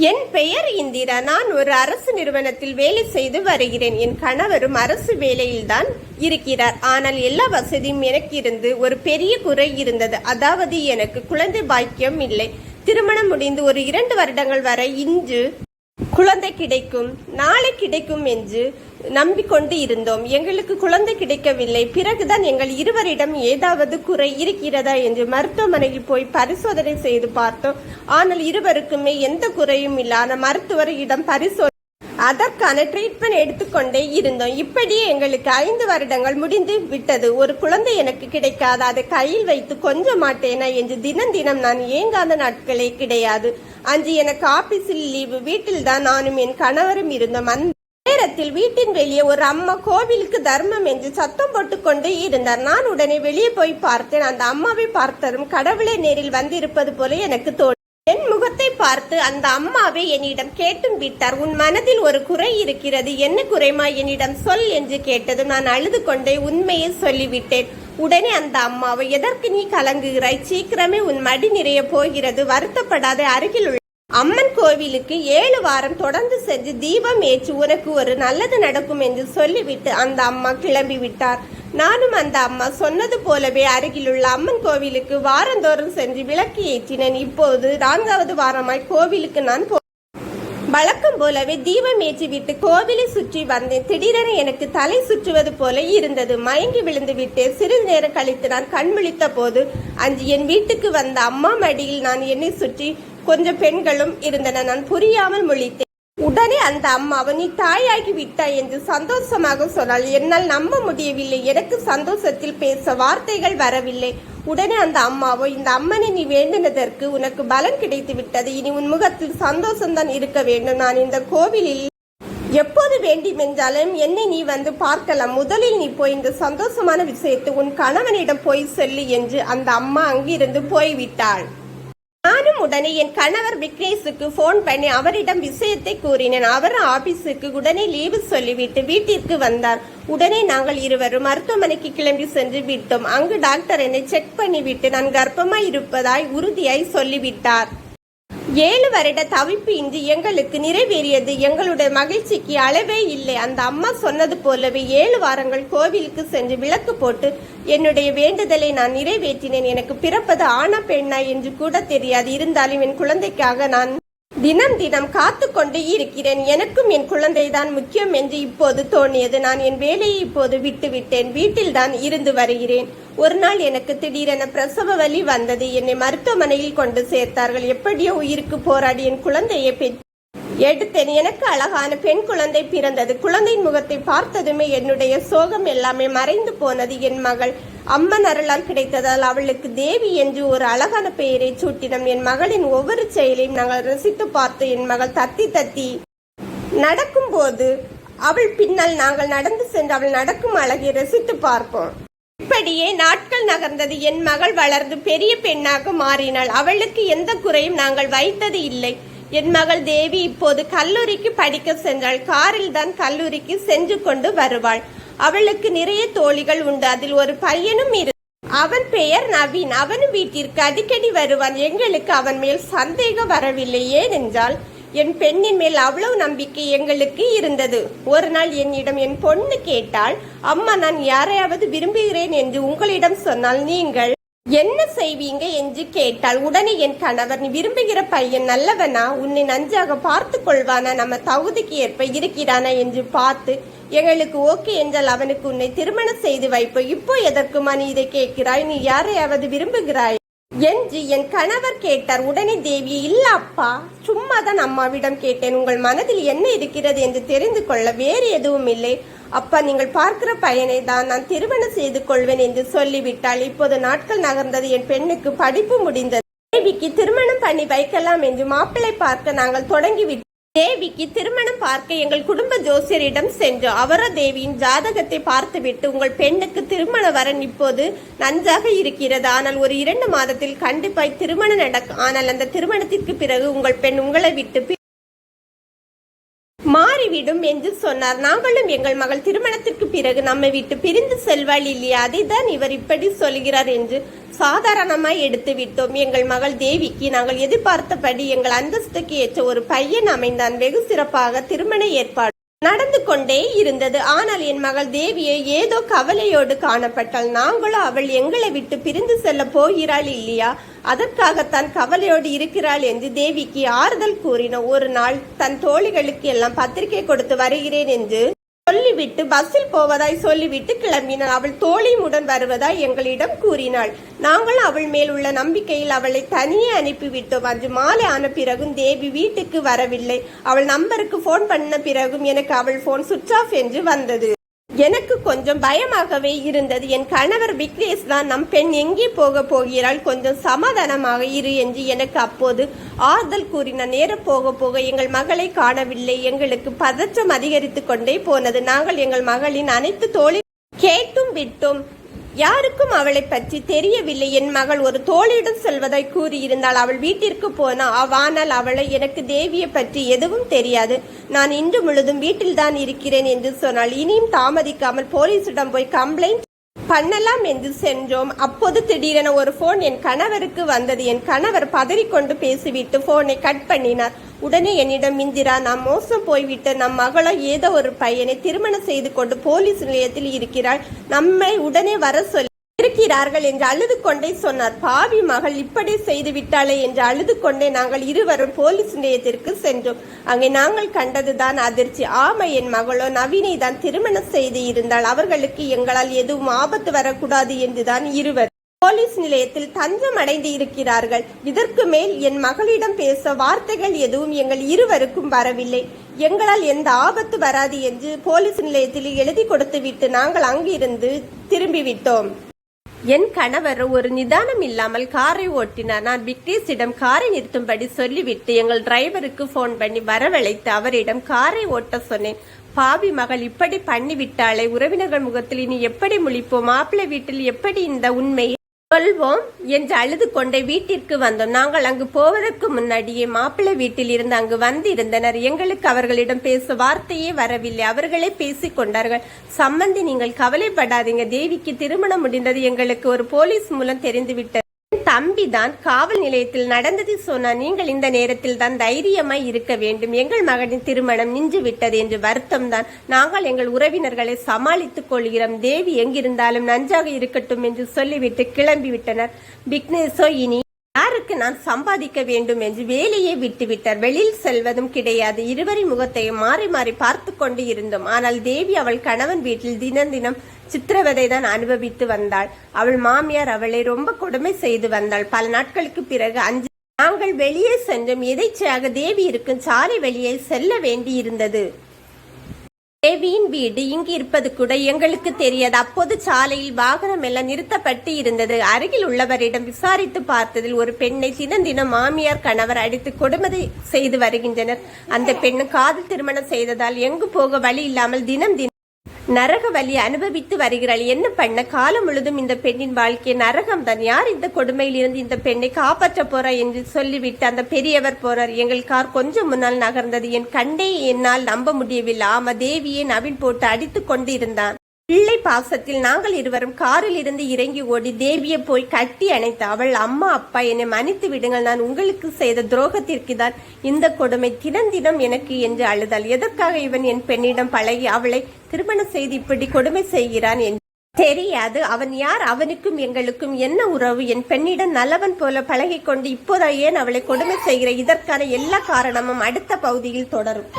என் பெயர் இந்திரா. நான் ஒரு அரசு நிறுவனத்தில் வேலை செய்து வருகிறேன். என் கணவரும் அரசு வேலையில்தான் இருக்கிறார். ஆனால் எல்லா வசதியும் எனக்கு இருந்து ஒரு பெரிய குறை இருந்தது. அதாவது எனக்கு குழந்தை பாக்கியம் இல்லை. திருமணம் முடிந்து ஒரு இரண்டு வருடங்கள் வரை இன்று குழந்தை கிடைக்கும் நாளை கிடைக்கும் என்று நம்பிக்கொண்டு இருந்தோம். எங்களுக்கு குழந்தை கிடைக்கவில்லை. பிறகுதான் எங்கள் இருவரிடம் ஏதாவது குறை இருக்கிறதா என்று மருத்துவமனையில் போய் பரிசோதனை செய்து பார்த்தோம். ஆனால் இருவருக்குமே எந்த குறையும் இல்லை ஆனால் மருத்துவரிடம் பரிசோதனை அதற்கான ட்ரீட்மெண்ட் எடுத்துக்கொண்டே இருந்தோம். இப்படியே எங்களுக்கு ஐந்து வருடங்கள் முடிந்து விட்டது. ஒரு குழந்தை எனக்கு கிடைக்காது. அதை கையில் வைத்து கொஞ்ச மாட்டேனா என்று தினம் தினம் நான் ஏங்காத நாட்களே கிடையாது. அஞ்சு எனக்கு ஆபீஸில் லீவு வீட்டில் தான் நானும் என் கணவரும் இருந்தோம். அந்த நேரத்தில் வீட்டின் வெளியே ஒரு அம்மா கோவிலுக்கு தர்மம் என்று சத்தம் போட்டுக்கொண்டு இருந்தார். நான் உடனே வெளியே போய் பார்த்தேன். அந்த அம்மாவை பார்த்ததும் கடவுளே நேரில் வந்திருப்பது போல எனக்கு தோணி பார்த்து அந்த அம்மாவை என்னிடம் கேட்டும் விட்டார். உன் மனதில் ஒரு குறை இருக்கிறது. என்ன குறைமா என்னிடம் சொல் என்று கேட்டது. நான் அழுது கொண்டே உண்மையை சொல்லிவிட்டேன். உடனே அந்த அம்மாவை எதற்கு நீ கலங்குகிறாய்? சீக்கிரமே உன் மடி நிறைய போகிறது. வருத்தப்படாத. அருகில் உள்ள அம்மன் கோவிலுக்கு ஏழு வாரம் தொடர்ந்து சென்று தீபம் ஏற்றி உனக்கு ஒரு நல்லது நடக்கும் என்று சொல்லிவிட்டு அந்த அம்மா கிளம்பி விட்டார். நானும் அந்த அம்மா சொன்னது போலவே அருகிலுள்ள அம்மன் கோவிலுக்கு வாரந்தோறும் சென்று விளக்கு ஏற்றினேன். இப்போது நான்காவது வாரமாய் கோவிலுக்கு நான் போ வழக்கம் போலவே தீபம் ஏற்றிவிட்டு கோவிலை சுற்றி வந்தேன். திடீரென எனக்கு தலை சுற்றுவது போல இருந்தது. மயங்கி விழுந்து விட்டேன். சிறிது நேரம் கழித்து நான் கண்விழித்த போது அன்று என் வீட்டுக்கு வந்த அம்மா மடியில் நான் என்னை சுற்றி கொஞ்சம் பெண்களும் இருந்தன நான் புரியாமல் முழித்தேன். உடனே அந்த அம்மாவை நீ தாயாகி விட்டாய் என்று சந்தோஷமாக சொன்னாள். என்னால் நம்ப முடியவில்லை. எனக்கு சந்தோஷத்தில் பேச வார்த்தைகள் வரவில்லை. உடனே அந்த அம்மாவோ இந்த அம்மனை நீ வேண்டினதற்கு உனக்கு பலன் கிடைத்து விட்டது. இனி உன் முகத்தில் சந்தோஷம்தான் இருக்க வேண்டும். நான் இந்த கோவிலில் எப்போது வேண்டுமென்றாலும் என்னை நீ வந்து பார்க்கலாம். முதலில் நீ போய் இந்த சந்தோஷமான விஷயத்தை உன் கணவனிடம் போய் சொல்லு என்று அந்த அம்மா அங்கிருந்து போய்விட்டாள். உடனே என் கணவர் விக்னேஷுக்கு ஃபோன் பண்ணி அவரிடம் விஷயத்தை கூறினேன். அவர் ஆபீஸுக்கு உடனே லீவு சொல்லிவிட்டு வீட்டிற்கு வந்தார். உடனே நாங்கள் இருவரும் மருத்துவமனைக்கு கிளம்பி சென்று விட்டோம். அங்கு டாக்டர் என்னை செக் பண்ணிவிட்டு நான் கர்ப்பமாய் இருப்பதாய் உறுதியாய் சொல்லிவிட்டார். ஏழு வருட தவிப்பு இன்றி எங்களுக்கு நிறைவேறியது. எங்களுடைய மகிழ்ச்சிக்கு அளவே இல்லை. அந்த அம்மா சொன்னது போலவே ஏழு வாரங்கள் கோவிலுக்கு சென்று விளக்கு போட்டு என்னுடைய வேண்டுதலை நான் நிறைவேற்றினேன். எனக்கு பிறப்பது ஆனா பெண்ணா என்று கூட தெரியாது. இருந்தாலும் என் குழந்தைக்காக நான் தினம் தினம் காத்து கொண்டு இருக்கிறேன். எனக்கும் என் குழந்தைதான் முக்கியம் என்று இப்போது தோணியது நான் என் வேலையை இப்போது விட்டுவிட்டேன். வீட்டில் தான் இருந்து வருகிறேன். ஒரு நாள் எனக்கு திடீரென பிரசவ வலி வந்தது. என்னை மருத்துவமனையில் கொண்டு சேர்த்தார்கள். எப்படியோ உயிருக்கு போராடி என் குழந்தையை பெற்று எடுத்தேன். எனக்கு அழகான பெண் குழந்தை பிறந்தது. குழந்தையின் முகத்தை பார்த்ததுமே என்னுடைய சோகம் எல்லாமே மறைந்து போனது. என் மகள் அம்மன் அருளால் கிடைத்ததால் அவளுக்கு தேவி என்று ஒரு அழகான பெயரை சூட்டினோம். என் மகளின் ஒவ்வொரு செயலையும் நாங்கள் ரசித்து பார்த்து என் மகள் தத்தி தத்தி நடக்கும்போது அவள் பின்னால் நாங்கள் நடந்து சென்று அவள் நடக்கும் அழகை ரசித்து பார்ப்போம். இப்படியே நாட்கள் நகர்ந்தது. என் மகள் வளர்ந்து பெரிய பெண்ணாக மாறினாள். அவளுக்கு எந்த குறையும் நாங்கள் வைத்தது இல்லை. என் மகள் தேவி இப்போது கல்லூரிக்கு படிக்க சென்றாள். காரில் தான் கல்லூரிக்கு சென்று கொண்டு வருவாள். அவளுக்கு நிறைய தோழிகள் உண்டு. அதில் ஒரு பையனும் இரு. அவன் பெயர் நவீன். அவன் வீட்டிற்கு அடிக்கடி வருவான். எங்களுக்கு அவன் மேல் சந்தேகம் வரவில்லை. ஏனென்றால் என் பெண்ணின் மேல் அவ்வளவு நம்பிக்கை எங்களுக்கு இருந்தது. ஒரு நாள் என்னிடம் என் பொண்ணு கேட்டால் அம்மா நான் யாரையாவது விரும்புகிறேன் என்று உங்களிடம் சொன்னால் நீங்கள் என்ன செய்வீங்க என்று கேட்டால் உடனே என் கணவர் நீ விரும்புகிற பையன் நல்லவனா? உன்னை நன்றாக பார்த்து கொள்வானா? நம்ம தகுதிக்கு ஏற்ப இருக்கிறானா? என்று பார்த்து எங்களுக்கு ஓகே என்றால் அவனுக்கு உன்னை திருமணம் செய்து வைப்போம். இப்போ எதற்குமா நீ இதை கேட்கிறாய்? நீ யாரையாவது விரும்புகிறாய்? என்று என் கணவர் கேட்டார். உடனே தேவி இல்ல அப்பா சும்மா தான் அம்மாவிடம் கேட்டேன். உங்கள் மனதில் என்ன இருக்கிறது என்று தெரிந்து கொள்ள வேறு எதுவும் இல்லை. அப்பா நீங்கள் பார்க்கிற பையனை தான் நான் திருமணம் செய்து கொள்வேன் என்று சொல்லிவிட்டால் இப்போது நாட்கள் நகர்ந்தது. என் பெண்ணுக்கு படிப்பு முடிந்தது. தேவிக்கு திருமணம் பண்ணி வைக்கலாம் என்று மாப்பிள்ளை பார்க்க நாங்கள் தொடங்கிவிட்டோம். தேவிக்கு திருமணம் பார்க்க எங்கள் குடும்ப ஜோசியரிடம் சென்றோம் அவர தேவியின் ஜாதகத்தை பார்த்துவிட்டு உங்கள் பெண்ணுக்கு திருமண வரன் இப்போது நன்றாக இருக்கிறது. ஆனால் ஒரு இரண்டு மாதத்தில் கண்டிப்பாய் திருமணம் நடக்கும் ஆனால் அந்த திருமணத்திற்கு பிறகு உங்கள் பெண் உங்களை விட்டு மாறிவிடும் என்று சொன்னார். நாங்களும் எங்கள் மகள் திருமணத்திற்கு பிறகு நம்மை விட்டு பிரிந்து செல்வாள் இல்லையா? அதை தான் இவர் இப்படி சொல்கிறார் என்று சாதாரணமாய் எடுத்து விட்டோம். எங்கள் மகள் தேவிக்கு நாங்கள் எதிர்பார்த்தபடி எங்கள் அந்தஸ்துக்கு ஏற்ற ஒரு பையன் அமைந்தான். வெகு சிறப்பாக திருமண ஏற்பாடு நடந்து கொண்டே இருந்தது. ஆனால் என் மகள் தேவியை ஏதோ கவலையோடு காணப்பட்டாள். நாங்களும் அவள் எங்களை விட்டு பிரிந்து செல்ல போகிறாள் இல்லையா? அதற்காகத்தான் கவலையோடு இருக்கிறாள் என்று தேவிக்கு ஆறுதல் கூறினோம் ஒரு நாள் தன் தோழிகளுக்கு எல்லாம் பத்திரிகை கொடுத்து வருகிறேன் என்று சொல்லிவிட்டு பஸ்ஸில் போவதாய் சொல்லிவிட்டு கிளம்பினாள். அவள் தோழியுடன் வருவதாய் எங்களிடம் கூறினாள். நாங்கள் அவள் மேல் உள்ள நம்பிக்கையில் அவளை தனியே அனுப்பிவிட்டோம். அன்று மாலை ஆன பிறகும் தேவி வீட்டுக்கு வரவில்லை. அவள் நம்பருக்கு போன் பண்ண பிறகும் எனக்கு அவள் போன் சுவிட்ச் ஆஃப் என்று வந்தது. எனக்கு கொஞ்சம் பயமாகவே இருந்தது. என் கணவர் விக்னேஷ் தான் நம் பெண் எங்கே போக போகிறாள்? கொஞ்சம் சமாதானமாக இரு என்று எனக்கு அப்போது ஆறுதல் கூறின. நேரம் போக போக எங்கள் மகளை காணவில்லை. எங்களுக்கு பதற்றம் அதிகரித்து கொண்டே போனது. நாங்கள் எங்கள் மகளின் அனைத்து தோழி கேட்டும் விட்டோம் யாருக்கும் அவளை பற்றி தெரியவில்லை. என் மகள் ஒரு தோழியிடம் செல்வதாய் கூறியிருந்தாள். அவள் வீட்டிற்கு போனா ஆனால் அவளை எனக்கு தேவியை பற்றி எதுவும் தெரியாது. நான் இன்று முழுதும் வீட்டில்தான் இருக்கிறேன் என்று சொன்னாள். இனியும் தாமதிக்காமல் போலீசிடம் போய் கம்ப்ளைண்ட் பண்ணலாம் என்று சென்றோம். அப்போது திடீரென ஒரு போன் என் கணவருக்கு வந்தது. என் கணவர் பதறிக்கொண்டு பேசிவிட்டு போனை கட் பண்ணினார். உடனே என்னிடம் இந்திரா நாம் மோசம் போய்விட்டு நம் மகளோ ஏதோ ஒரு பையனை திருமணம் செய்து கொண்டு போலீஸ் நிலையத்தில் இருக்கிறாள். நம்மை உடனே வர சொல்லி இருக்கிறார்கள் என்று அழுது கொண்டே சொன்னார். பாவி மகள் இப்படி செய்து விட்டாளே என்று அழுது கொண்டே நாங்கள் இருவரும் போலீஸ் நிலையத்திற்கு சென்றோம். அங்கே நாங்கள் கண்டதுதான் அதிர்ச்சி. ஆமை என் மகளோ நவீனை தான் திருமணம் செய்து இருந்தால் அவர்களுக்கு எங்களால் எதுவும் ஆபத்து வரக்கூடாது என்றுதான் இருவர் போலீஸ் நிலையத்தில் தஞ்சம் அடைந்து இருக்கிறார்கள். இதற்கு மேல் என் மகளிடம் பேச வார்த்தைகள் எதுவும் எங்கள் இருவருக்கும் வரவில்லை. எங்களால் எந்த ஆபத்து வராது என்று போலீஸ் நிலையத்தில் எழுதி கொடுத்து விட்டு நாங்கள் அங்கிருந்து திரும்பிவிட்டோம். என் கணவர் ஒரு நிதானம் இல்லாமல் காரை ஓட்டினார். நான் விக்னேஷிடம் காரை நிறுத்தும்படி சொல்லிவிட்டு எங்கள் டிரைவருக்கு ஃபோன் பண்ணி வரவழைத்து அவரிடம் காரை ஓட்ட சொன்னேன். பாவி மகள் இப்படி பண்ணிவிட்டாளே உறவினர்கள் முகத்தில் இனி எப்படி முழிப்போம்? மாப்பிள்ளை வீட்டில் எப்படி இந்த உண்மை சொல்வோம் என்று அழுது கொண்டே வீட்டிற்கு வந்தோம். நாங்கள் அங்கு போவதற்கு முன்னாடியே மாப்பிள்ளை வீட்டில் இருந்து அங்கு வந்திருந்தனர். எங்களுக்கு அவர்களிடம் பேச வார்த்தையே வரவில்லை. அவர்களே பேசிக் கொண்டார்கள். சம்பந்தி நீங்கள் கவலைப்படாதீங்க. தேவிக்கு திருமணம் முடிந்தது. எங்களுக்கு ஒரு போலீஸ் மூலம் தெரிந்துவிட்டது. தம்பி தான் காவல் நிலையத்தில் நடந்தது சொன்னா நீங்கள் இந்த நேரத்தில் தான் தைரியமாய் இருக்க வேண்டும். எங்கள் மகனின் திருமணம் நின்று விட்டது என்று வருத்தம் தான். நாங்கள் எங்கள் உறவினர்களை சமாளித்துக் கொள்கிறோம். தேவி எங்கிருந்தாலும் நன்றாக இருக்கட்டும் என்று சொல்லிவிட்டு கிளம்பிவிட்டனர் விக்னேஷோ இனி யாருக்கு நான் சம்பாதிக்க வேண்டும் என்று வேலையை விட்டுவிட்டார் வெளியில் செல்வதும் கிடையாது. இருவரின் முகத்தையும் மாறி மாறி பார்த்து கொண்டு இருந்தோம். ஆனால் தேவி அவள் கணவன் வீட்டில் தினம் தினம் சித்திரவதை தான் அனுபவித்து வந்தாள். அவள் மாமியார் அவளை ரொம்ப கொடுமை செய்து வந்தாள். பல நாட்களுக்கு பிறகு அஞ்சு நாங்கள் வெளியே சென்றும். எதைச்சையாக தேவி இருக்கும் சாலை வெளியே செல்ல வேண்டி இருந்தது தேவியின் வீடு இங்கு இருப்பது கூட எங்களுக்கு தெரியாது. அப்போது சாலையில் வாகனம் எல்லாம் நிறுத்தப்பட்டு இருந்தது. அருகில் உள்ளவரிடம் விசாரித்து பார்த்ததில் ஒரு பெண்ணை தினம் தினம் மாமியார் கணவர் அடித்து கொடுமை செய்து வருகின்றனர். அந்த பெண்ணு காதல் திருமணம் செய்ததால் எங்கு போக வழி இல்லாமல் தினம் தினம் நரக வலி அனுபவித்து வருகிறாள். என்ன பண்ண? காலம் முழுதும் இந்த பெண்ணின் வாழ்க்கை நரகம் தான். யார் இந்த கொடுமையிலிருந்து இந்த பெண்ணை காப்பாற்ற போறா என்று சொல்லிவிட்டு அந்த பெரியவர் போறார். எங்கள் கார் கொஞ்சம் முன்னால் நகர்ந்தது. என் கண்டே என்னால் நம்ப முடியவில்லை. ஆமா தேவியை நவீன் போட்டு அடித்து கொண்டு இருந்தான் பிள்ளை பாசத்தில் நாங்கள் இருவரும் காரில் இருந்து இறங்கி ஓடி தேவியை போய் கட்டி அணைத்து அவள் அம்மா அப்பா என்னை மன்னித்து விடுங்கள். நான் உங்களுக்கு செய்த துரோகத்திற்கு தான் இந்த கொடுமை தினம் தினம் எனக்கு என்று அழுதாள். எதற்காக இவன் என் பெண்ணிடம் பழகி அவளை திருமணம் செய்து இப்படி கொடுமை செய்கிறான் என்று? தெரியாது. அவன் யார்? அவனுக்கும் எங்களுக்கும் என்ன உறவு? என் பெண்ணிடம் நல்லவன் போல பழகிக் கொண்டு இப்போதா ஏன் அவளை கொடுமை செய்கிற? இதற்கான எல்லா காரணமும் அடுத்த பகுதியில் தொடரும்.